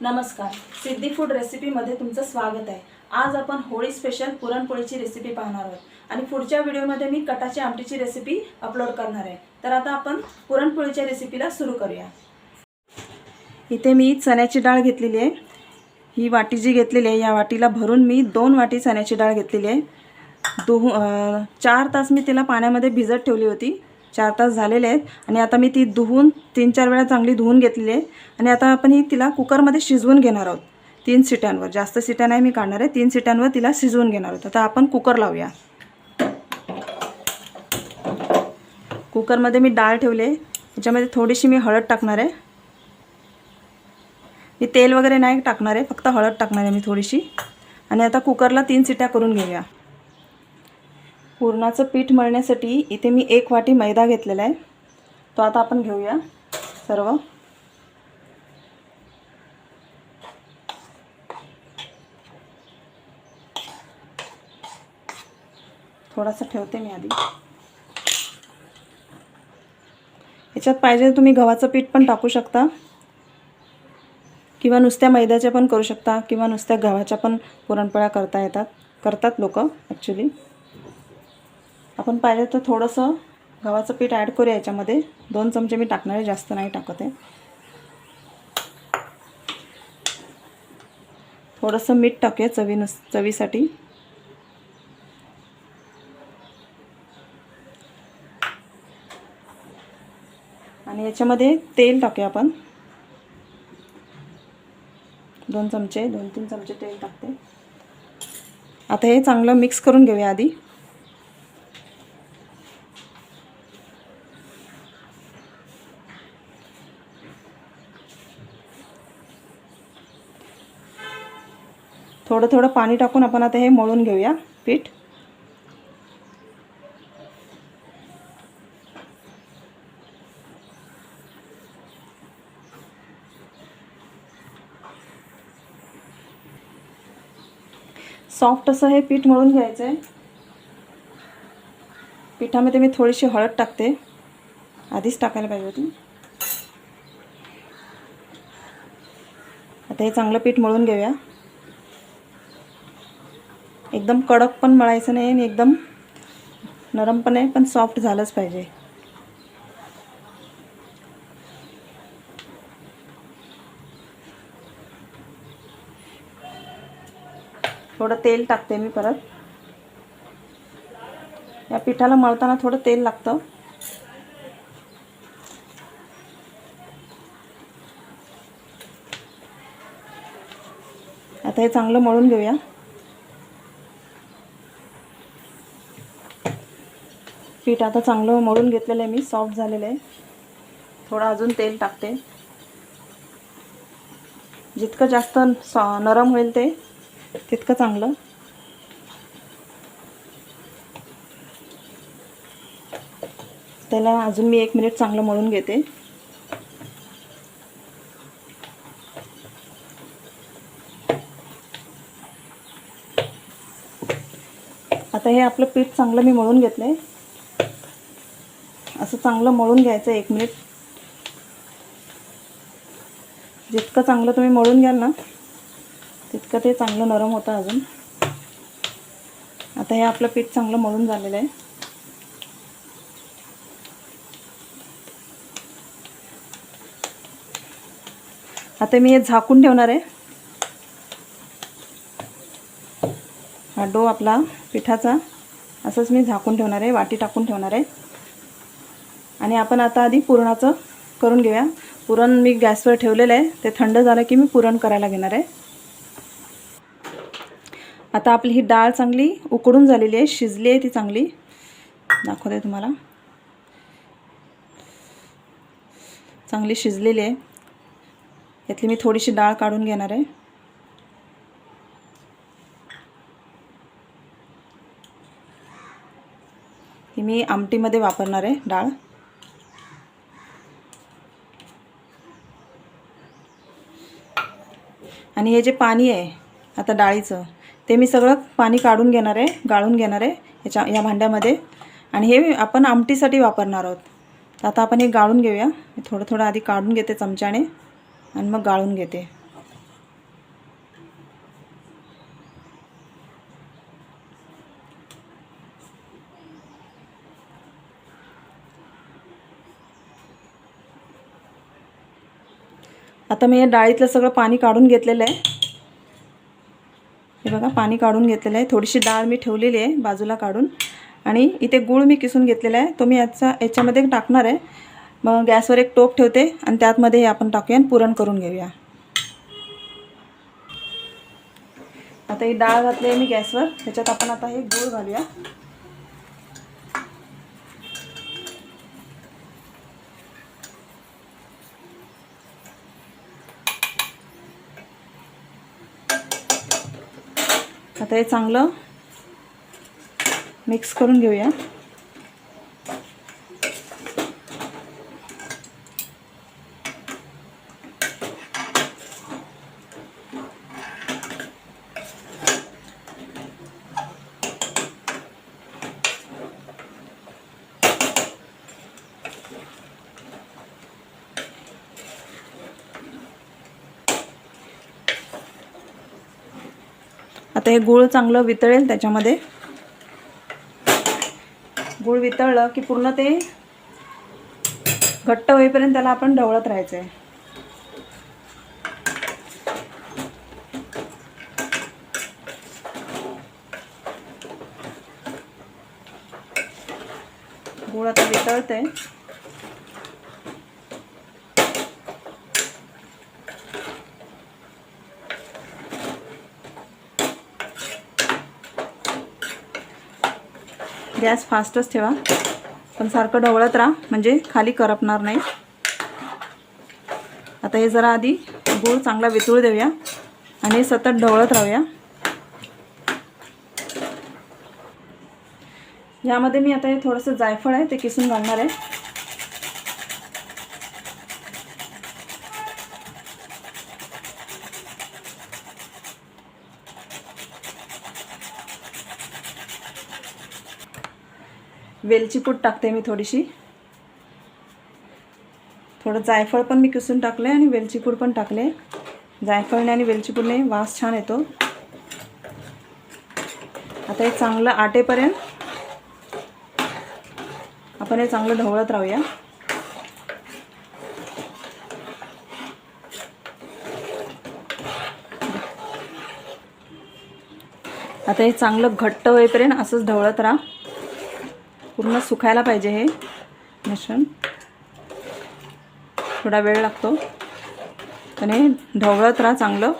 नमस्कार. सिद्धी फूड रेसिपीमध्ये तुमचं स्वागत आहे. आज आपण होळी स्पेशल पुरणपोळीची रेसिपी पाहणार आहोत. आणि पुढच्या व्हिडिओमध्ये मी कटाची आमटीची रेसिपी अपलोड करणार आहे. तर आता आपण पुरणपोळीच्या रेसिपीला सुरू करूया. इथे मी चण्याची डाळ घेतलेली आहे. ही वाटी जी घेतलेली आहे या वाटीला भरून मी दोन वाटी चण्याची डाळ घेतलेली आहे. दोह चार तास मी तिला पाण्यामध्ये भिजत ठेवली होती. चार तास झालेले आहेत. आणि आता मी ती धुवून तीन चार वेळा चांगली धुवून घेतलेली आहे. आणि आता आपण ही तिला कुकरमध्ये शिजवून घेणार आहोत. तीन सिट्यांवर. जास्त सिट्या नाही मी काढणार आहे. तीन सिट्यांवर तिला शिजवून घेणार आहोत. आता आपण कुकर लावूया. कुकरमध्ये मी डाळ ठेवले याच्यामध्ये थोडीशी मी हळद टाकणार आहे. मी तेल वगैरे नाही टाकणार आहे. फक्त हळद टाकणार आहे मी थोडीशी. आणि आता कुकरला तीन सिट्या करून घेऊया. पुरणाचं पीठ मळण्यासाठी इथे मी एक वाटी मैदा घेतलेला आहे. तो आता आपण घेऊया सर्व. थोडासा ठेवते मी आधी. याच्यात पाहिजे तुम्ही गव्हाचं पीठ पण टाकू शकता. किंवा नुसत्या मैद्याच्या पण करू शकता किंवा नुसत्या गव्हाच्या पण पुरणपोळ्या करता येतात. करतात लोक ॲक्च्युली आपण पाहिजे तर थोडंसं गव्हाचं पीठ ॲड करूया याच्यामध्ये. दोन चमचे मी टाकणारे जास्त नाही टाकत आहे. थोडंसं मीठ टाकूया चवीनुस चवीसाठी. आणि याच्यामध्ये तेल टाकूया आपण. दोन चमचे दोन तीन चमचे तेल टाकते. आता हे चांगलं मिक्स करून घेऊया आधी. थोडं थोडं पाणी टाकून आपण आता हे मळून घेऊया पीठ. सॉफ्ट असं हे पीठ मळून घ्यायचं आहे पिठामध्ये मी थोडीशी हळद टाकते. आधीच टाकायला पाहिजे होती. आता हे चांगलं पीठ मळून घेऊया. एकदम कडक पण मळायचं नाही आणि एकदम नरम पण आहे पण सॉफ्ट झालंच पाहिजे. थोडं तेल टाकते मी परत. या पिठाला मळताना थोडं तेल लागतं. आता हे चांगलं मळून घेऊया. पीठ आता चांगलं मळून घेतलेलं आहे मी सॉफ्ट झालेलं आहे. थोडं अजून तेल टाकते. जितकं जास्त सॉ नरम होईल ते तितकं चांगलं. त्याला अजून मी एक मिनिट चांगलं मळून घेते. आता हे आपलं पीठ चांगलं मी मळून घेतलं आहे असं चांगलं मळून घ्यायचं एक मिनिट. जितकं चांगलं तुम्ही मळून घ्याल ना तितकं ते चांगलं नरम होतं अजून. आता हे आपलं पीठ चांगलं मळून झालेलं आहे. आता मी हे झाकून ठेवणार आहे. हा डो आपला पिठाचा असंच मी झाकून ठेवणार आहे वाटी टाकून ठेवणार आहे. आणि आपण आता आधी पुरणाचं करून घेऊया. पुरण मी गॅसवर ठेवलेलं आहे. ते थंड झालं की मी पुरण करायला घेणार आहे. आता आपली ही डाळ चांगली उकडून झालेली आहे. शिजली आहे ती चांगली. दाखवते तुम्हाला. चांगली शिजलेली आहे. यातली मी थोडीशी डाळ काढून घेणार आहे. ही मी आमटीमध्ये वापरणार आहे डाळ. आणि हे जे पाणी आहे आता डाळीचं ते मी सगळं पाणी काढून घेणार आहे गाळून घेणार आहे याच्या या भांड्यामध्ये. आणि हे आपण आमटीसाठी वापरणार आहोत. तर आता आपण हे गाळून घेऊया. मी थोडं थोडं आधी काढून घेते चमच्याने आणि मग गाळून घेते. आता मी या डाळीतलं सगळं पाणी काढून घेतलेलं आहे. हे बघा पाणी काढून घेतलेलं आहे. थोडीशी डाळ मी ठेवलेली आहे बाजूला काढून. आणि इथे गूळ मी किसून घेतलेला आहे. तो मी याचा याच्यामध्ये टाकणार आहे. मग गॅसवर एक टोप ठेवते आणि त्यातमध्ये हे आपण टाकूया आणि पुरण करून घेऊया. आता ही डाळ घातली आहे मी गॅसवर. त्याच्यात आपण आता हे गूळ घालूया. आता हे चांगलं मिक्स करून घेऊया. आता हे गूळ चांगलं वितळेल त्याच्यामध्ये. गूळ वितळलं की पूर्ण ते घट्ट होईपर्यंत त्याला आपण ढवळत राहायचं आहे गूळ आता वितळतंय. गॅस फास्टच ठेवा. पण सारखं ढवळत राहा म्हणजे खाली करपणार नाही. आता हे जरा आधी गूळ चांगला वितळू देऊया आणि सतत ढवळत राहूया. यामध्ये मी आता हे थोडंसं जायफळ आहे ते किसून घालणार आहे. वेलची पूड टाकते मी थोडीशी. थोडं जायफळ पण मी किसून टाकले आणि वेलची पूड पण टाकले. जायफळने आणि वेलची पूडने वास छान येतो. आता हे चांगलं आटेपर्यंत आपण हे चांगलं ढवळत राहूया. आता हे चांगलं घट्ट होईपर्यंत असंच ढवळत राहा. पूर्ण सुकायला पाहिजे हे. मिश्रण. थोडा वेळ लागतो. पण हे ढवळत राहा चांगलं.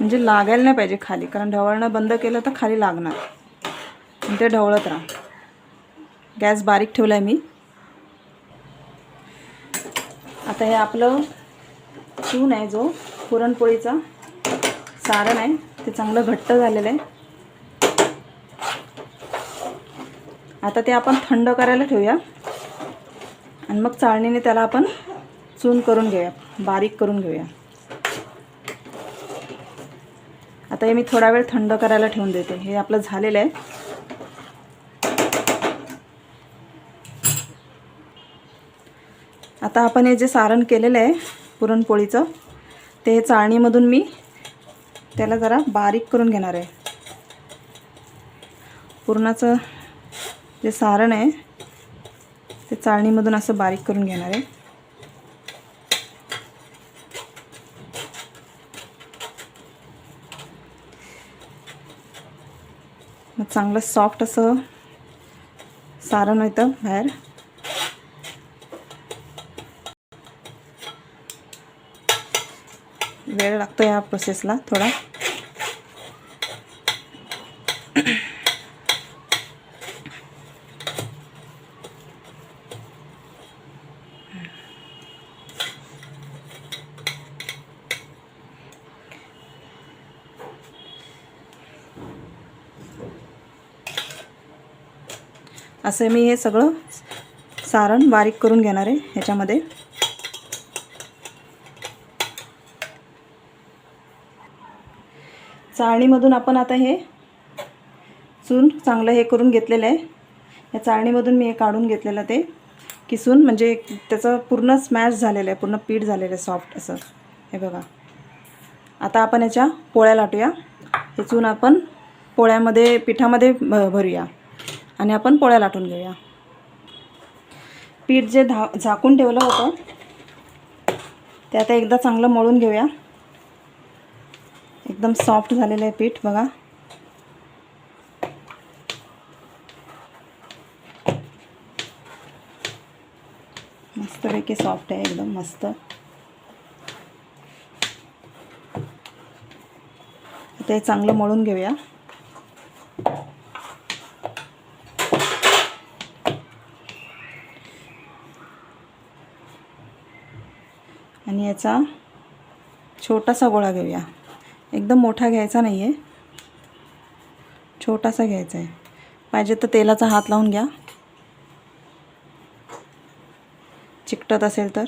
म्हणजे लागायला नाही पाहिजे खाली. कारण ढवळणं बंद केलं तर खाली लागणार. ते ढवळत राहा. गॅस बारीक ठेवला आहे मी. आता हे आपलं चून आहे जो. पुरणपोळीचा. सारण आहे. ते चांगलं घट्ट झालेलं आहे. आता ते आपण थंड करायला ठेवूया. आणि मग चाळणीने त्याला आपण चून करून घेऊया. बारीक करून घेऊया. आता हे मी थोडा वेळ थंड करायला ठेवून देते. हे आपलं झालेलं आहे. आता आपण हे जे सारण केलेलं आहे पुरणपोळीचं ते हे चाळणीमधून मी त्याला जरा बारीक करून घेणार आहे. पुरणाचं जे सारण आहे ते चाळणीमधून असं बारीक करून घेणार आहे. मग चांगलं सॉफ्ट असं सारण येतं बाहेर. वेळ लागतो या प्रोसेसला थोडा. असं मी हे सगळं सारण बारीक करून घेणार आहे ह्याच्यामध्ये. चाळणीमधून आपण आता हे चून चांगलं हे करून घेतलेलं आहे. या चाळणीमधून मी हे काढून घेतलेलं ते किसून म्हणजे त्याचं पूर्ण स्मॅश झालेलं आहे पूर्ण पीठ झालेलं आहे सॉफ्ट असं. हे बघा. आता आपण याच्या पोळ्या लाटूया. हे चून आपण पोळ्यामध्ये पिठामध्ये भ भरूया. आणि आपण पोळ्या लाटून घेऊया. पीठ जे धा झाकून ठेवलं होतं ते आता एकदा चांगलं मळून घेऊया. एकदम सॉफ्ट झालेलं आहे पीठ बघा. मस्तपैकी सॉफ्ट आहे एकदम मस्त. ते चांगलं मळून घेऊया. याचा. छोटासा गोळा घेऊया. एकदम मोठा घ्यायचा नाही आहे छोटासा घ्यायचा आहे. पाहिजे तर तेलाचा हात लावून घ्या. चिकटत असेल तर.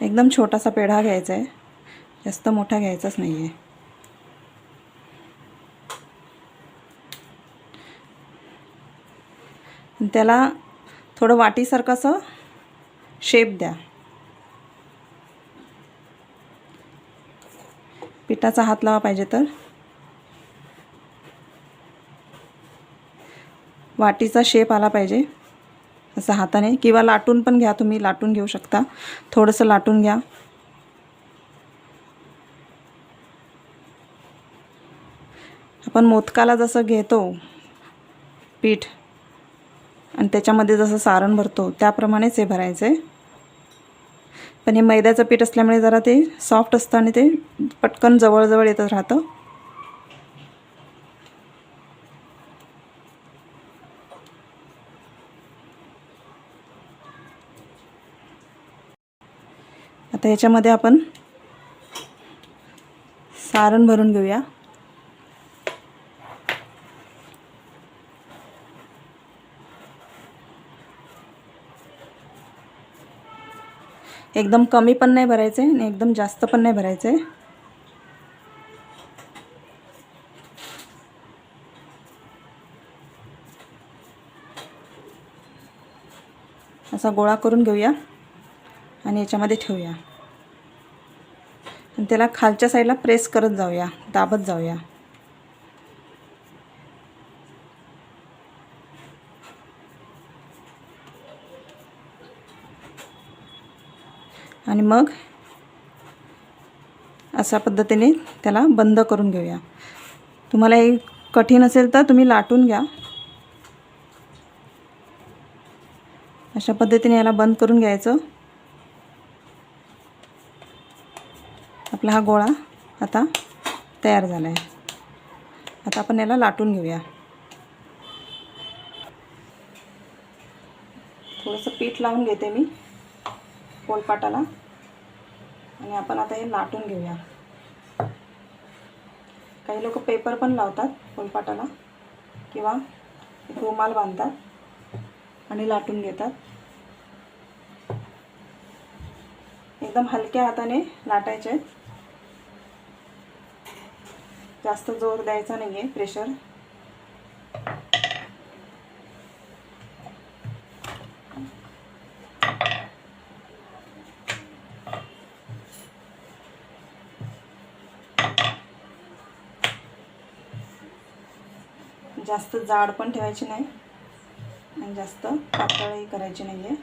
एकदम छोटासा पेढा घ्यायचा आहे. जास्त मोठा घ्यायचाच नाही आहे त्याला थोडं वाटीसारखं असं शेप द्या. पिठाचा हात लावा पाहिजे तर. वाटीचा शेप आला पाहिजे. असं हाताने. किंवा लाटून पण घ्या तुम्ही. लाटून घेऊ शकता. थोडंसं लाटून घ्या. आपण मोदकाला जसं घेतो पीठ आणि त्याच्यामध्ये जसं सारण भरतो त्याप्रमाणेच हे भरायचं आहे पण हे मैद्याचं पीठ असल्यामुळे जरा ते सॉफ्ट असतं आणि ते पटकन जवळजवळ येतच राहतं. आता ह्याच्यामध्ये आपण सारण भरून घेऊया. एकदम कमी पण नाही भरायचं आहे आणि एकदम जास्त पण नाही भरायचं. आहे असा गोळा करून घेऊया आणि याच्यामध्ये ठेवूया. आणि त्याला खालच्या साईडला प्रेस करत जाऊया दाबत जाऊया. आणि मग अशा पद्धतीने त्याला बंद करून घेऊया. तुम्हाला हे कठीण असेल तर तुम्ही लाटून घ्या. अशा पद्धतीने याला बंद करून घ्यायचं. आपला हा गोळा आता तयार झाला आहे आता आपण याला लाटून घेऊया. थोडंसं पीठ लावून घेते मी पोलपाटाला आणि आपण आता हे लाटून घेऊया. काही लोक पेपर पण लावतात फुलपाटाला किंवा रुमाल बांधतात आणि लाटून घेतात. एकदम हलक्या हाताने लाटायचे आहेत. जास्त जोर द्यायचा नाही आहे प्रेशर जास्त जाड पण ठेवायची नाही. आणि जास्त पातळही करायची नाही आहे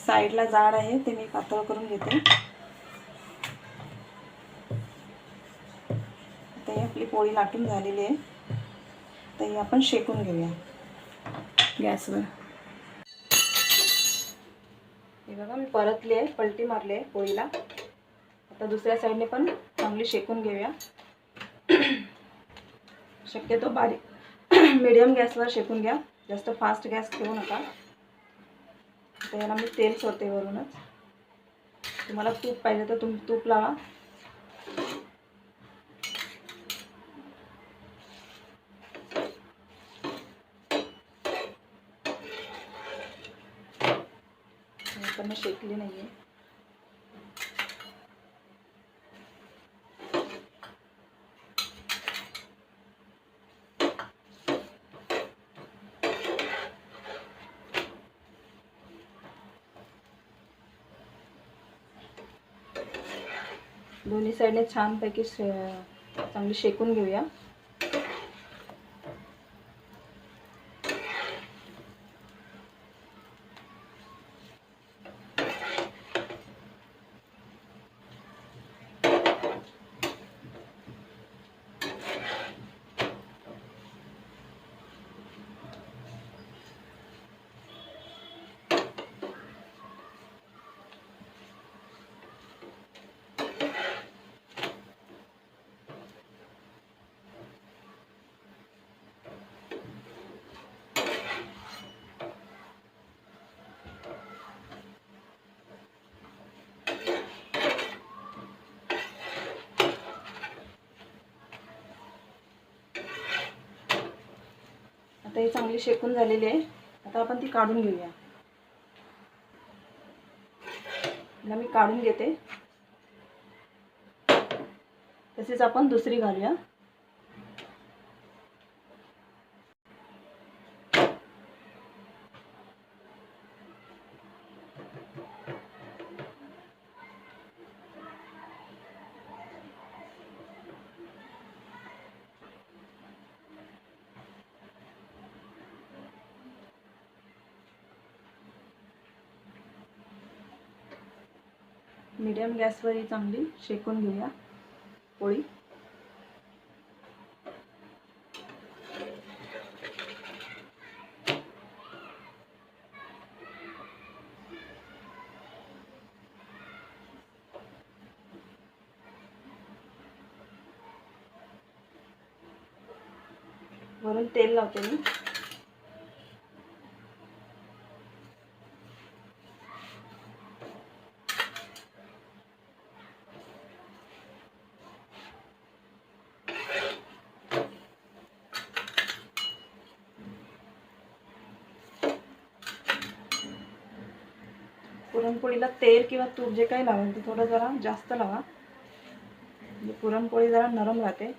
साईडला जाड आहे ते मी पातळ करून घेते. आता ही आपली पोळी लाटून झालेली आहे. तर ही आपण शेकून घेऊया. गॅसवर. हे बघा मी परतली आहे पलटी मारली आहे पोळीला. आता दुसऱ्या साईडने पण चांगली शेकून घेऊया. शक्यतो बारीक मिडियम गॅसवर शेकून घ्या. जास्त फास्ट गॅस ठेवू नका. तर याला मी तेल सोडते वरूनच. तुम्हाला तूप पाहिजे तर तुम्ही तूप लावा. पण शेकली नाही आहे दोन्ही साईडने छानपैकी शे चांगली शेकून घेऊया आता ही चांगली शेकून झालेली आहे. आता आपण ती काढून घेऊया. हिला मी काढून घेते. तसेच आपण दुसरी घालूया. मीडियम गॅसवर ही चांगली शेकून घेऊया पोळी. वरून तेल लावते मी. पुरणपोळीला तेल किंवा तूप जे काही लावाल ते थोडं जरा जास्त लावा. म्हणजे पुरणपोळी जरा नरम राहते.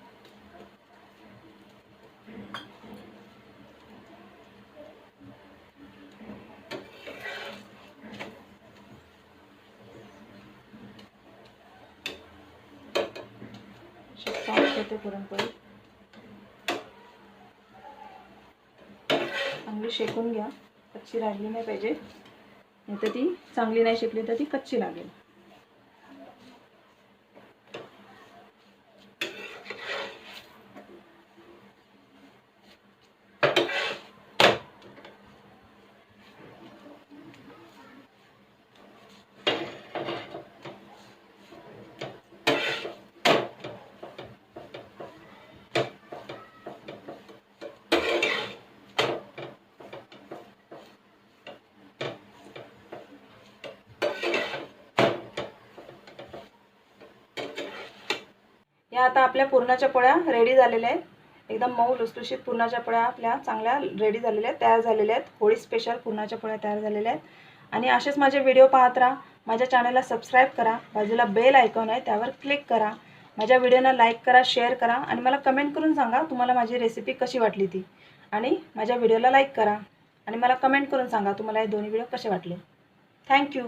सॉफ्ट होते पुरणपोळी. चांगली शेकून घ्या. कच्ची राहिली नाही पाहिजे. नाही तर ती चांगली नाही शिकली तर ती कच्ची लागेल. या आता आपल्या पुरणाच्या पोळ्या रेडी झालेल्या आहेत. एकदम मऊ लुसलुशीत पुरणाच्या पोळ्या आपल्या चांगल्या रेडी झालेल्या आहेत तयार झालेल्या आहेत. होळी स्पेशल पुरणाच्या पोळ्या तयार झालेल्या आहेत. आणि असेच माझे व्हिडिओ पाहत राहा. माझ्या चॅनलला सबस्क्राईब करा. बाजूला बेल आयकॉन आहे त्यावर क्लिक करा. माझ्या व्हिडिओना लाईक करा शेअर करा. आणि मला कमेंट करून सांगा तुम्हाला माझी रेसिपी कशी वाटली ती. आणि माझ्या व्हिडिओला लाईक करा. आणि मला कमेंट करून सांगा तुम्हाला हे दोन्ही व्हिडिओ कसे वाटले. थँक्यू